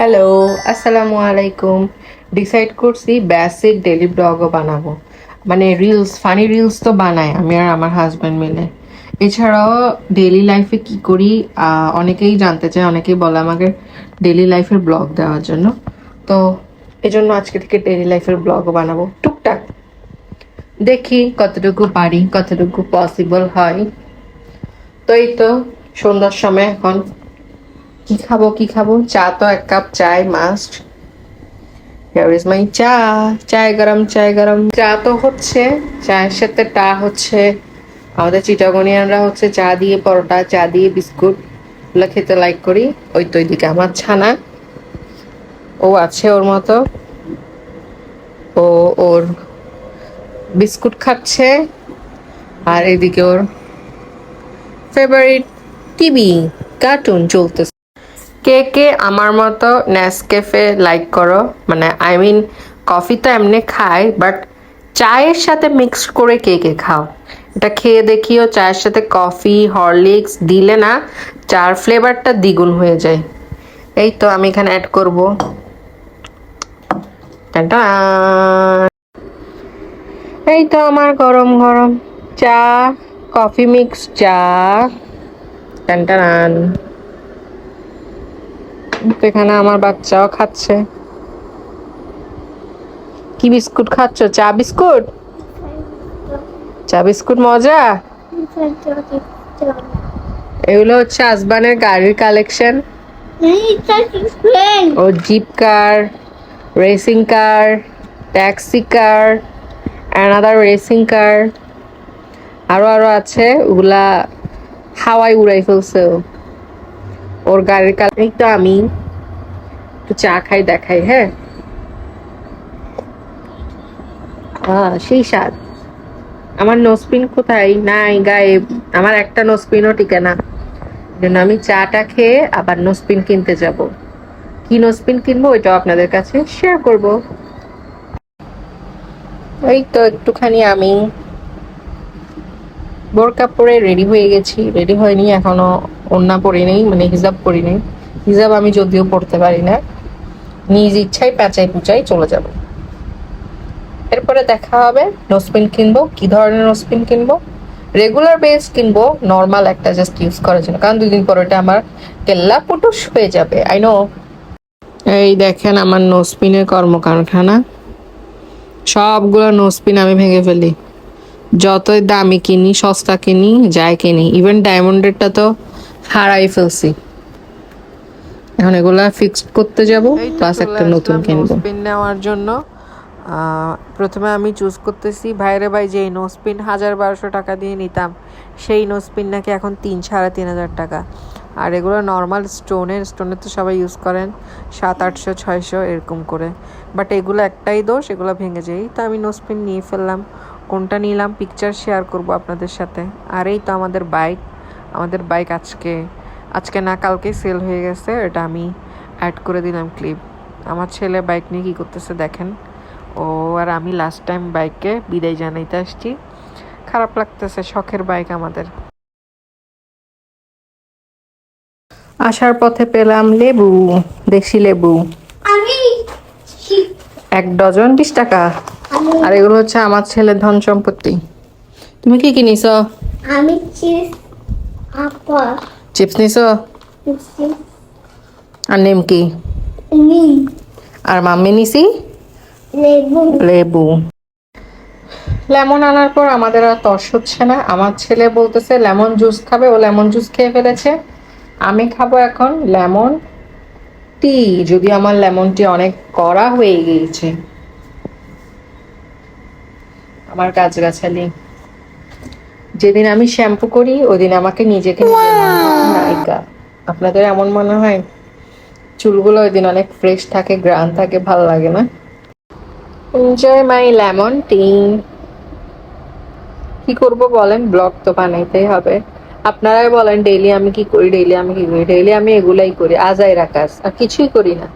Hello আসসালামু আলাইকুম decide করছি বেসিক ডেলি ব্লগও বানাবো। মানে রিলস ফানি রিলস তো বানাই আমি আর আমার হাজব্যান্ড মিলে। এছাড়াও ডেলি লাইফে কি করি অনেকেই জানতে চায়, অনেকেই বলে আমাকে ডেলি লাইফের ব্লগ দেওয়ার জন্য। তো এই জন্য আজকে থেকে ডেলি লাইফের ব্লগও বানাবো। টুকটাক। দেখি কতটুকু পারি, কতটুকু পসিবল হয়। তো এই তো, সন্ধ্যার সময় এখন। কি খাব কি খাব? চা তো এক কাপ চাই মাস্ট হিয়ার ইজ মাই চা চায় গরম চায় গরম। চা তো হচ্ছে, চায়ের সাথে টা হচ্ছে, আমাদের চিটাগনিয়ানরা হচ্ছে চা দিয়ে পরোটা, চা দিয়ে বিস্কুট, এগুলো খেতে লাইক করি। ওই তো ওইদিকে আমার ছানা। ও আছে ওর মতো। ও ওর বিস্কুট খাচ্ছে। আর এদিকে ওর ফেভারিট টিভি কার্টুন চলতেছে। কে কে আমার মতো নেসকেফে লাইক করো। মানে আই মিন কফি তো এমনি খাই বাট চায়ের সাথে মিক্স করে কে কে খাও। এটা খেয়ে দেখিও, চায়ের সাথে কফি হরলিক্স দিলে না, চার ফ্লেভারটা দ্বিগুণ হয়ে যায়। এই তো আমি এখানে অ্যাড করব। এই তো আমার গরম গরম চা কফি মিক্স চা। টান। তো এখানে আমার বাচ্চাও খাচ্ছে। কি বিস্কুট খাচ্ছ? চা বিস্কুট? চা বিস্কুট মজা? এগুলো হচ্ছে আসবানের গাড়ির কালেকশন। ও jeep car, racing car, taxi car, another racing car. আরও আরও আছে। ওগুলা হাওয়াই উড়াই ফেলছে। ওর গাড়ির কালেকশন তো আমি একটু চা খাই, দেখাই হ্যাঁ? সেই স্বাদ। আমার নোসপিন কোথায়? নাই, গায়ে। আমার একটা নোসপিনও টিকে না। জন্য আমি চাটা খেয়ে আবার নোসপিন কিনতে যাব। কি নোসপিন কিনবো ওইটাও আপনাদের কাছে শেয়ার করব। ওই তো একটুখানি আমি বোরকা পরে রেডি হয়ে গেছি। রেডি হয়নি এখনও। ওড়না পরি নেই মানে হিজাব পরি নেই। হিজাব আমি যদিও পড়তে পারি না। নিজ ইচ্ছায় প্যাঁচাই পুচাই চলে যাব। এরপরে দেখা হবে নোসপিন কিনবো, কি ধরনের নোসপিন কিনবো? রেগুলার বেস কিনবো নর্মাল একটা জাস্ট ইউজ করার জন্য। কারণ দুই দিন পর ওটা আমার কেল্লা পুটুস হয়ে যাবে আই নো এই দেখেন আমার নোসপিনের কর্মকারখানা। সবগুলো নোসপিন আমি ভেঙে ফেলি। যতই দামি কিনি, সস্তা কিনি, যাই কিনি ইভেন ডায়মন্ডেরটা তো হারাই ফেলছি। এখন এগুলা ফিক্সড করতে যাব প্লাস একটা নতুন কিনবো। স্পিন নেওয়ার জন্য। প্রথমে আমি চুজ করতেছি ভাইরে ভাই যেই নো স্পিন হাজার বারোশো টাকা দিয়ে নিতাম সেই নো স্পিন নাকি এখন তিন সাড়ে তিন হাজার টাকা। আর এগুলো নর্মাল স্টোনের স্টোনের তো সবাই ইউজ করেন সাত আটশো ছয়শো এরকম করে। বাট এগুলো একটাই দোষ এগুলো ভেঙে যায় তো আমি নো স্পিন নিয়ে ফেললাম কোনটা নিলাম পিকচার শেয়ার করব আপনাদের সাথে। আর এই তো আমাদের বাইক আমাদের বাইক আজকে আজকে না কালকে সেল হয়ে গেছে এটা আমি অ্যাড করে দিলাম ক্লিপ আমার ছেলে বাইক নিয়ে কী করতেছে দেখেন। ও আর আমি লাস্ট টাইম বাইককে বিদায় জানাইতে আসছি। খারাপ লাগতেছে শখের বাইক আমাদের। আসার পথে পেলাম লেবু দেশি লেবু। এক ডজন বিশ টাকা। আর এগুলো হচ্ছে আমার ছেলের ধন সম্পত্তি। তুমি কি কিনিস আমি চিপস নিস আর নেমকি আর মাম্মি নিছি? লেবু. লেবু। লেমন আনার পর আমাদের আর তর্স হচ্ছে না। আমার ছেলে বলতেছে লেমন জুস খাবে ও লেমন জুস খেয়ে ফেলেছে। আমি খাব এখন লেমন টি যদি আমার লেমন টি অনেক কড়া হয়ে গিয়েছে। আমার গাছগাছালি যেদিন আমি শ্যাম্পু করি ওই দিন আমাকে নিজেকে নিজে নায়িকা আপনাদের এমন মনে হয়? চুলগুলো ওই দিন অনেক ফ্রেশ থাকে গ্রান থাকে ভালো লাগে না? এনজয় মাই লেমন টি কি করব বলেন? ব্লগ তো বানাইতেই হবে। আপনারাই বলেন ডেইলি আমি কি করি ডেইলি আমি কি করি? ডেইলি আমি এগুলাই করি আজাইরা কাজ। আর কিছুই করি না।